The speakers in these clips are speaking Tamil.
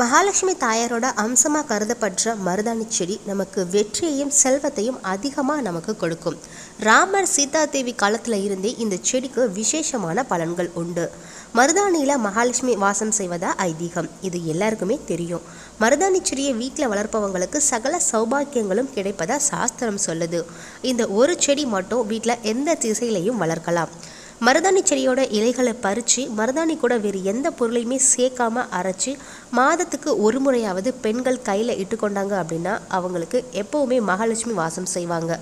மகாலட்சுமி தாயாரோட அம்சமாக கருதப்படுற மருதாணி செடி நமக்கு வெற்றியையும் செல்வத்தையும் அதிகமாக நமக்கு கொடுக்கும். ராமர் சீதா தேவி காலத்தில் இருந்தே இந்த செடிக்கு விசேஷமான பலன்கள் உண்டு. மருதாணியில் மகாலட்சுமி வாசம் செய்வதா ஐதீகம். இது எல்லாருக்குமே தெரியும். மருதாணி செடியை வீட்டில் வளர்ப்பவங்களுக்கு சகல சௌபாக்கியங்களும் கிடைப்பதா சாஸ்திரம் சொல்லுது. இந்த ஒரு செடி மட்டும் வீட்டில் எந்த திசையிலையும் வளர்க்கலாம். மருதாணி செடியோட இலைகளை பறித்து மருதாணி கூட வேறு எந்த பொருளையுமே சேர்க்காம அரைச்சி மாதத்துக்கு ஒரு முறையாவது பெண்கள் கையில் இட்டுக்கொண்டாங்க அப்படின்னா அவங்களுக்கு எப்போவுமே மகாலட்சுமி வாசம் செய்வாங்க.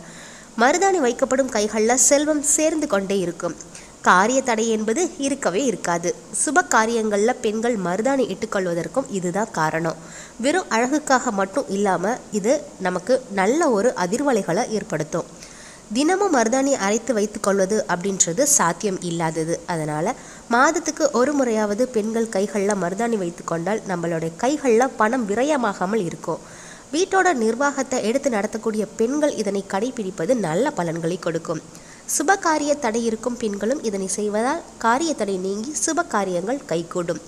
மருதாணி வைக்கப்படும் கைகளில் செல்வம் சேர்ந்து கொண்டே இருக்கும். காரிய தடை என்பது இருக்கவே இருக்காது. சுப காரியங்களில் பெண்கள் மருதாணி இட்டுக்கொள்வதற்கும் இதுதான் காரணம். வெறும் அழகுக்காக மட்டும் இல்லாமல் இது நமக்கு நல்ல ஒரு அதிர்வலைகளை ஏற்படுத்தும். தினமும் மருதாணி அரைத்து வைத்து கொள்வது அப்படின்றது சாத்தியம் இல்லாதது. அதனால் மாதத்துக்கு ஒரு முறையாவது பெண்கள் கைகளில் மருதாணி வைத்து கொண்டால் நம்மளுடைய கைகளில் பணம் விரயமாகாமல் இருக்கும். வீட்டோட நிர்வாகத்தை எடுத்து நடத்தக்கூடிய பெண்கள் இதனை கடைபிடிப்பது நல்ல பலன்களை கொடுக்கும். சுப காரிய தடை இருக்கும் பெண்களும் இதனை செய்வதால் காரிய தடை நீங்கி சுப காரியங்கள் கைகூடும்.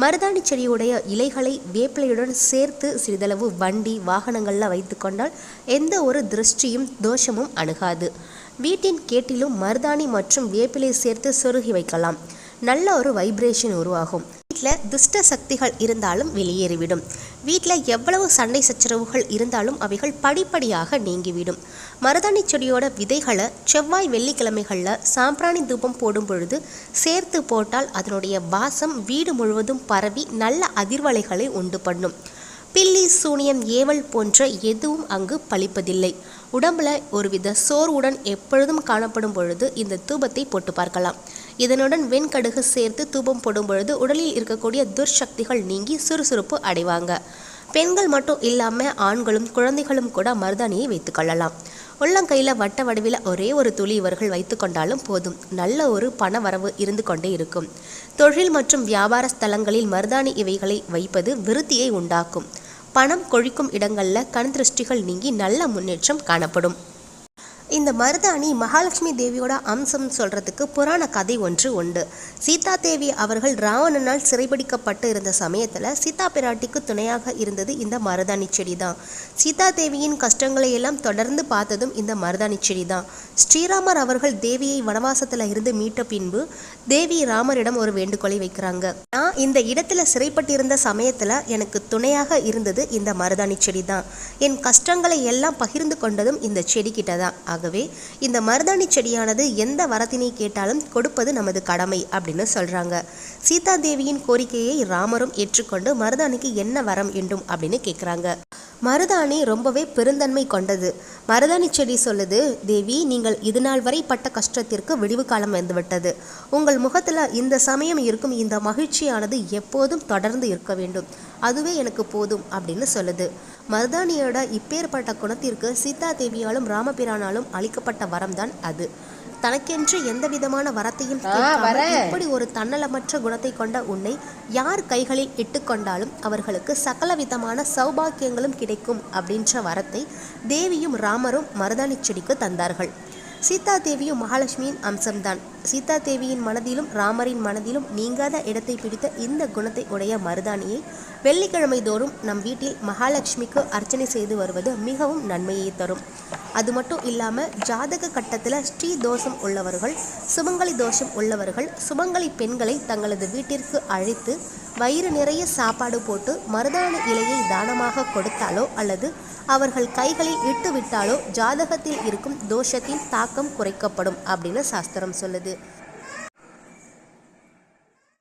மருதாணி செடியுடைய இலைகளை வேப்பிலையுடன் சேர்த்து சிறிதளவு வண்டி வாகனங்களில் வைத்து கொண்டால் எந்த ஒரு திருஷ்டியும் தோஷமும் அணுகாது. வீட்டின் கேட்டிலும் மருதாணி மற்றும் வேப்பிலை சேர்த்து சொருகி வைக்கலாம். நல்ல ஒரு வைப்ரேஷன் உருவாகும். வீட்டில் துஷ்ட சக்திகள் இருந்தாலும் வெளியேறிவிடும். வீட்டில் எவ்வளவு சண்டை சச்சரவுகள் இருந்தாலும் அவைகள் படிப்படியாக நீங்கிவிடும். மருதாணி செடியோட விதைகளை செவ்வாய் வெள்ளிக்கிழமைகளில் சாம்பிராணி தூபம் போடும் பொழுது சேர்த்து போட்டால் அதனுடைய வாசம் வீடு முழுவதும் பரவி நல்ல அதிர்வலைகளை உண்டு பண்ணும். பில்லி சூனியம் ஏவல் போன்ற எதுவும் அங்கு பழிப்பதில்லை. உடம்புல ஒருவித சோர்வுடன் எப்பொழுதும் காணப்படும் பொழுது இந்த தூபத்தை போட்டு பார்க்கலாம். இதனுடன் வெண்கடுகு சேர்த்து தூபம் போடும் பொழுது உடலில் இருக்கக்கூடிய துர்சக்திகள் நீங்கி சுறுசுறுப்பு அடைவாங்க. பெண்கள் மட்டும் இல்லாமல் ஆண்களும் குழந்தைகளும் கூட மருதாணியை வைத்துக்கொள்ளலாம் உள்ளங்கையில் வட்ட வடிவில் ஒரே ஒரு துளி இவர்கள் வைத்துக்கொண்டாலும் போதும். நல்ல ஒரு பண வரவு இருந்து கொண்டே இருக்கும். தொழில் மற்றும் வியாபார ஸ்தலங்களில் மருதாணி இவைகளை வைப்பது விருத்தியை உண்டாக்கும். பணம் கொழிக்கும் இடங்களில் கண் திருஷ்டிகள் நீங்கி நல்ல முன்னேற்றம் காணப்படும். இந்த மருதாணி மகாலட்சுமி தேவியோட அம்சம் சொல்றதுக்கு புராண கதை ஒன்று உண்டு. சீதா தேவி அவர்கள் ராவணனால் சிறைபிடிக்கப்பட்டு இருந்த சமயத்தில் சீதா பிராட்டிக்கு துணையாக இருந்தது இந்த மருதாணி செடி தான் சீதா தேவியின் கஷ்டங்களை எல்லாம் தொடர்ந்து பார்த்ததும் இந்த மருதாணி செடி தான் ஸ்ரீராமர் அவர்கள் தேவியை வனவாசத்தில் இருந்து மீட்ட பின்பு தேவி ராமரிடம் ஒரு வேண்டுகோளை வைக்கிறாங்க. நான் இந்த இடத்துல சிறைப்பட்டிருந்த சமயத்தில் எனக்கு துணையாக இருந்தது இந்த மருதாணி செடி தான் என் கஷ்டங்களை எல்லாம் பகிர்ந்து கொண்டதும் இந்த செடி கிட்ட தான் ஆகவே இந்த மருதாணி செடியானது எந்த வரத்தினை கேட்டாலும் கொடுப்பது நமது கடமை அப்படின்னு சொல்றாங்க. சீதா தேவியின் கோரிக்கையை ராமரும் ஏற்றுக்கொண்டு மருதாணிக்கு என்ன வரம் வேண்டும் அப்படின்னு கேட்குறாங்க மருதாணி ரொம்பவே பெருந்தன்மை கொண்டது. மருதாணி செடி சொல்லுது தேவி நீங்கள் இது நாள் வரை பட்ட கஷ்டத்திற்கு விடிவு காலம் வந்துவிட்டது. உங்கள் முகத்தில் இந்த சமயம் இருக்கும் இந்த மகிழ்ச்சியானது எப்போதும் தொடர்ந்து இருக்க வேண்டும். அதுவே எனக்கு போதும் அப்படின்னு சொல்லுது. மருதாணியோட இப்பேற்பட்ட குணத்திற்கு சீதா தேவியாலும் ராமபிரானாலும் அளிக்கப்பட்ட வரம்தான் அது. தனக்கென்று எந்த விதமான வரத்தையும் இப்படி ஒரு தன்னலமற்ற குணத்தை கொண்ட உன்னை யார் கைகளில் இட்டுக்கொண்டாலும் அவர்களுக்கு சகல விதமான சௌபாக்கியங்களும் கிடைக்கும் அப்படின்ற வரத்தை தேவியும் ராமரும் மருதாணி செடிக்கு தந்தார்கள். சீதா தேவியும் மகாலட்சுமியின் அம்சம்தான். சீதா தேவியின் மனதிலும் ராமரின் மனதிலும் நீங்காத இடத்தை பிடித்த இந்த குணத்தை உடைய மருதாணியை வெள்ளிக்கிழமை தோறும் நம் வீட்டில் மகாலட்சுமிக்கு அர்ச்சனை செய்து வருவது மிகவும் நன்மையை தரும். அது மட்டும் இல்லாமல் ஜாதக கட்டத்தில் ஸ்ரீ தோஷம் உள்ளவர்கள் சுமங்கலி தோஷம் உள்ளவர்கள் சுமங்கலி பெண்களை தங்களது வீட்டிற்கு அழைத்து வயிறு நிறைய சாப்பாடு போட்டு மருதான இலையை தானமாக கொடுத்தாலோ அல்லது அவர்கள் கைகளில் இட்டு விட்டாலோ ஜாதகத்தில் இருக்கும் தோஷத்தின் தாக்கம் குறைக்கப்படும் அப்படின்னு சாஸ்திரம் சொல்லுது.